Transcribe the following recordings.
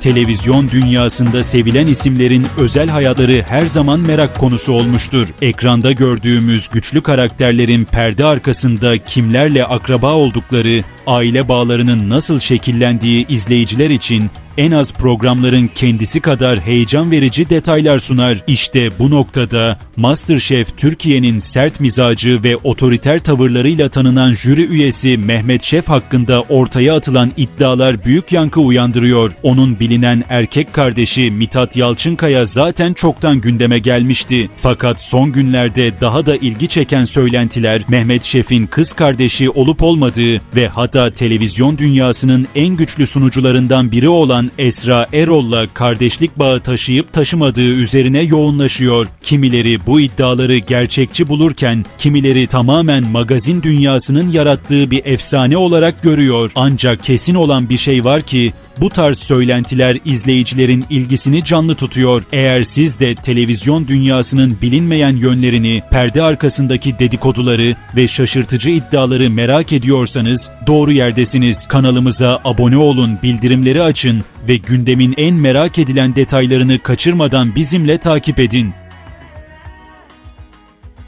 Televizyon dünyasında sevilen isimlerin özel hayatları her zaman merak konusu olmuştur. Ekranda gördüğümüz güçlü karakterlerin perde arkasında kimlerle akraba oldukları, aile bağlarının nasıl şekillendiği izleyiciler için en az programların kendisi kadar heyecan verici detaylar sunar. İşte bu noktada MasterChef Türkiye'nin sert mizacı ve otoriter tavırlarıyla tanınan jüri üyesi Mehmet Şef hakkında ortaya atılan iddialar büyük yankı uyandırıyor. Onun bilinen erkek kardeşi Mithat Yalçınkaya zaten çoktan gündeme gelmişti. Fakat son günlerde daha da ilgi çeken söylentiler Mehmet Şef'in kız kardeşi olup olmadığı ve hatta televizyon dünyasının en güçlü sunucularından biri olan Esra Erol'la kardeşlik bağı taşıyıp taşımadığı üzerine yoğunlaşıyor. Kimileri bu iddiaları gerçekçi bulurken kimileri tamamen magazin dünyasının yarattığı bir efsane olarak görüyor. Ancak kesin olan bir şey var ki bu tarz söylentiler izleyicilerin ilgisini canlı tutuyor. Eğer siz de televizyon dünyasının bilinmeyen yönlerini, perde arkasındaki dedikoduları ve şaşırtıcı iddiaları merak ediyorsanız doğru yerdesiniz. Kanalımıza abone olun, bildirimleri açın ve gündemin en merak edilen detaylarını kaçırmadan bizimle takip edin.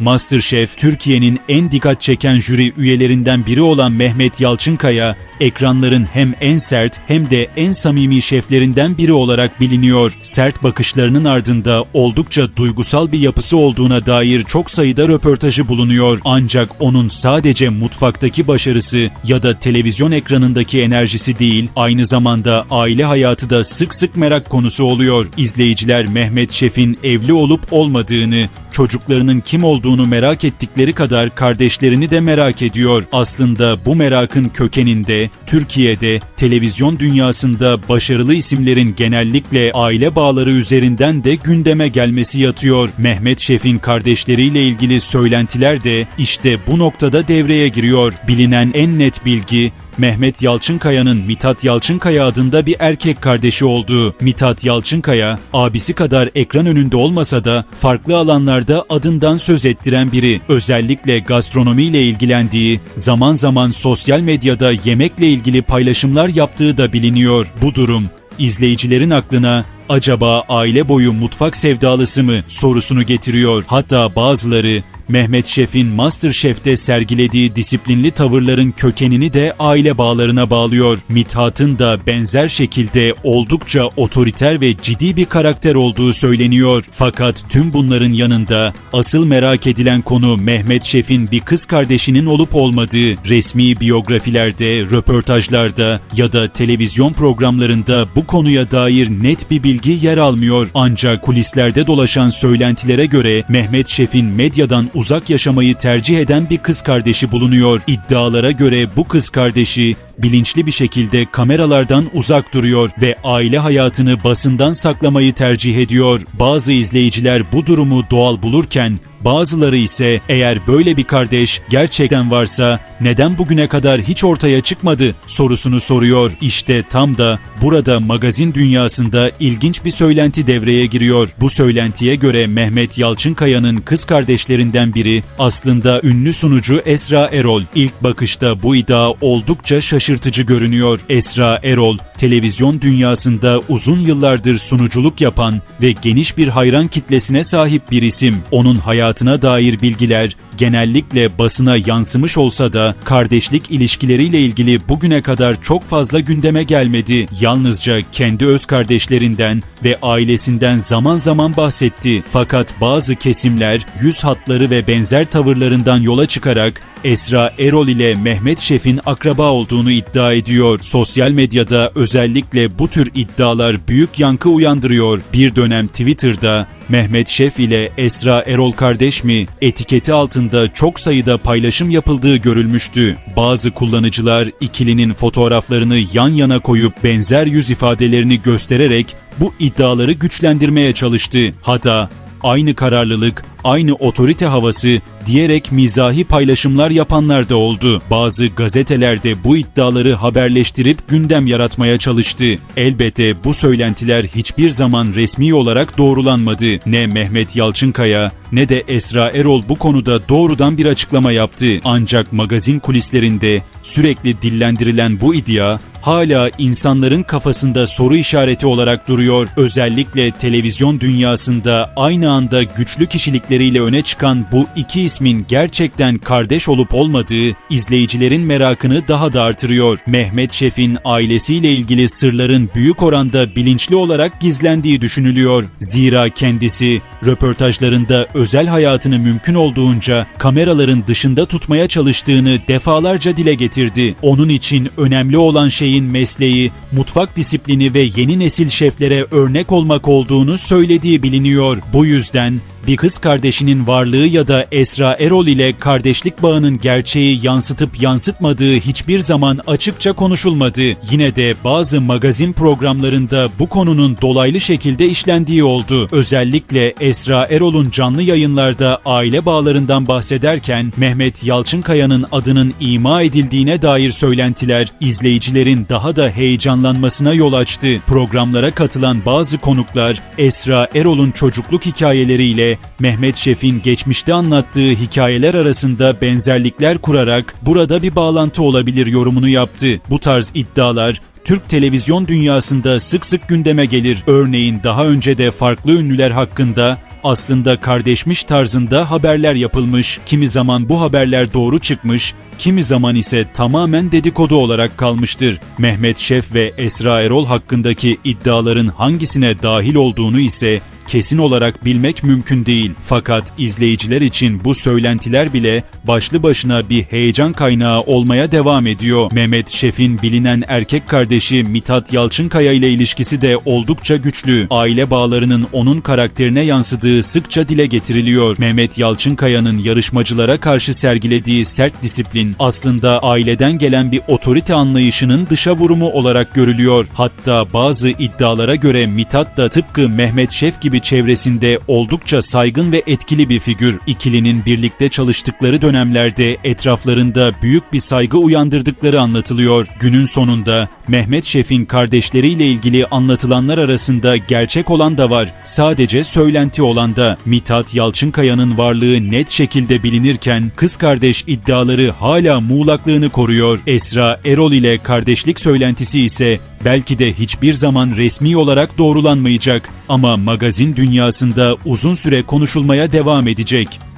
MasterChef Türkiye'nin en dikkat çeken jüri üyelerinden biri olan Mehmet Yalçınkaya, ekranların hem en sert hem de en samimi şeflerinden biri olarak biliniyor. Sert bakışlarının ardında oldukça duygusal bir yapısı olduğuna dair çok sayıda röportajı bulunuyor. Ancak onun sadece mutfaktaki başarısı ya da televizyon ekranındaki enerjisi değil, aynı zamanda aile hayatı da sık sık merak konusu oluyor. İzleyiciler Mehmet Şef'in evli olup olmadığını, çocuklarının kim olduğunu merak ettikleri kadar kardeşlerini de merak ediyor. Aslında bu merakın kökeninde Türkiye'de televizyon dünyasında başarılı isimlerin genellikle aile bağları üzerinden de gündeme gelmesi yatıyor. Mehmet Şef'in kardeşleriyle ilgili söylentiler de işte bu noktada devreye giriyor. Bilinen en net bilgi Mehmet Yalçınkaya'nın Mithat Yalçınkaya adında bir erkek kardeşi olduğu. Mithat Yalçınkaya, abisi kadar ekran önünde olmasa da farklı alanlarda adından söz ettiren biri. Özellikle gastronomiyle ilgilendiği, zaman zaman sosyal medyada yemekle ilgili paylaşımlar yaptığı da biliniyor. Bu durum izleyicilerin aklına acaba aile boyu mutfak sevdalısı mı sorusunu getiriyor. Hatta bazıları Mehmet Şef'in MasterChef'te sergilediği disiplinli tavırların kökenini de aile bağlarına bağlıyor. Mithat'ın da benzer şekilde oldukça otoriter ve ciddi bir karakter olduğu söyleniyor. Fakat tüm bunların yanında asıl merak edilen konu Mehmet Şef'in bir kız kardeşinin olup olmadığı resmi biyografilerde, röportajlarda ya da televizyon programlarında bu konuya dair net bir bilgi yer almıyor. Ancak kulislerde dolaşan söylentilere göre Mehmet Şef'in medyadan uzak yaşamayı tercih eden bir kız kardeşi bulunuyor. İddialara göre bu kız kardeşi bilinçli bir şekilde kameralardan uzak duruyor ve aile hayatını basından saklamayı tercih ediyor. Bazı izleyiciler bu durumu doğal bulurken Bazıları ise eğer böyle bir kardeş gerçekten varsa neden bugüne kadar hiç ortaya çıkmadı sorusunu soruyor. İşte tam da burada magazin dünyasında ilginç bir söylenti devreye giriyor. Bu söylentiye göre Mehmet Yalçınkaya'nın kız kardeşlerinden biri aslında ünlü sunucu Esra Erol. İlk bakışta bu iddia oldukça şaşırtıcı görünüyor. Esra Erol televizyon dünyasında uzun yıllardır sunuculuk yapan ve geniş bir hayran kitlesine sahip bir isim. Onun hayatına dair bilgiler genellikle basına yansımış olsa da kardeşlik ilişkileriyle ilgili bugüne kadar çok fazla gündeme gelmedi. Yalnızca kendi öz kardeşlerinden ve ailesinden zaman zaman bahsetti. Fakat bazı kesimler yüz hatları ve benzer tavırlarından yola çıkarak Esra Erol ile Mehmet Şef'in akraba olduğunu iddia ediyor. Sosyal medyada özellikle bu tür iddialar büyük yankı uyandırıyor. Bir dönem Twitter'da Mehmet Şef ile Esra Erol kardeş mi etiketi altında çok sayıda paylaşım yapıldığı görülmüştü. Bazı kullanıcılar ikilinin fotoğraflarını yan yana koyup benzer yüz ifadelerini göstererek bu iddiaları güçlendirmeye çalıştı. Hatta aynı kararlılık aynı otorite havası diyerek mizahi paylaşımlar yapanlar da oldu. Bazı gazetelerde bu iddiaları haberleştirip gündem yaratmaya çalıştı. Elbette bu söylentiler hiçbir zaman resmi olarak doğrulanmadı. Ne Mehmet Yalçınkaya ne de Esra Erol bu konuda doğrudan bir açıklama yaptı. Ancak magazin kulislerinde sürekli dillendirilen bu iddia hala insanların kafasında soru işareti olarak duruyor. Özellikle televizyon dünyasında aynı anda güçlü kişilikleriyle öne çıkan bu iki ismin gerçekten kardeş olup olmadığı izleyicilerin merakını daha da artırıyor. Mehmet Şef'in ailesiyle ilgili sırların büyük oranda bilinçli olarak gizlendiği düşünülüyor. Zira kendisi röportajlarında özel hayatını mümkün olduğunca kameraların dışında tutmaya çalıştığını defalarca dile getirdi. Onun için önemli olan şeyin mesleği, mutfak disiplini ve yeni nesil şeflere örnek olmak olduğunu söylediği biliniyor. Bu yüzden bir kız kardeşinin varlığı ya da Esra Erol ile kardeşlik bağının gerçeği yansıtıp yansıtmadığı hiçbir zaman açıkça konuşulmadı. Yine de bazı magazin programlarında bu konunun dolaylı şekilde işlendiği oldu. Özellikle Esra Erol'un canlı yayınlarda aile bağlarından bahsederken Mehmet Yalçınkaya'nın adının ima edildiğine dair söylentiler izleyicilerin daha da heyecanlanmasına yol açtı. Programlara katılan bazı konuklar Esra Erol'un çocukluk hikayeleriyle Mehmet Şef'in geçmişte anlattığı hikayeler arasında benzerlikler kurarak burada bir bağlantı olabilir yorumunu yaptı. Bu tarz iddialar Türk televizyon dünyasında sık sık gündeme gelir. Örneğin daha önce de farklı ünlüler hakkında aslında kardeşmiş tarzında haberler yapılmış. Kimi zaman bu haberler doğru çıkmış, kimi zaman ise tamamen dedikodu olarak kalmıştır. Mehmet Şef ve Esra Erol hakkındaki iddiaların hangisine dahil olduğunu ise kesin olarak bilmek mümkün değil. Fakat izleyiciler için bu söylentiler bile başlı başına bir heyecan kaynağı olmaya devam ediyor. Mehmet Şef'in bilinen erkek kardeşi Mithat Yalçınkaya ile ilişkisi de oldukça güçlü. Aile bağlarının onun karakterine yansıdığı sıkça dile getiriliyor. Mehmet Yalçınkaya'nın yarışmacılara karşı sergilediği sert disiplin aslında aileden gelen bir otorite anlayışının dışa vurumu olarak görülüyor. Hatta bazı iddialara göre Mithat da tıpkı Mehmet Şef gibi çevresinde oldukça saygın ve etkili bir figür. İkilinin birlikte çalıştıkları dönemlerde etraflarında büyük bir saygı uyandırdıkları anlatılıyor. Günün sonunda Mehmet Şef'in kardeşleriyle ilgili anlatılanlar arasında gerçek olan da var. Sadece söylenti olan da. Mithat Yalçınkaya'nın varlığı net şekilde bilinirken kız kardeş iddiaları hala muğlaklığını koruyor. Esra Erol ile kardeşlik söylentisi ise belki de hiçbir zaman resmi olarak doğrulanmayacak ama magazin dünyasında uzun süre konuşulmaya devam edecek.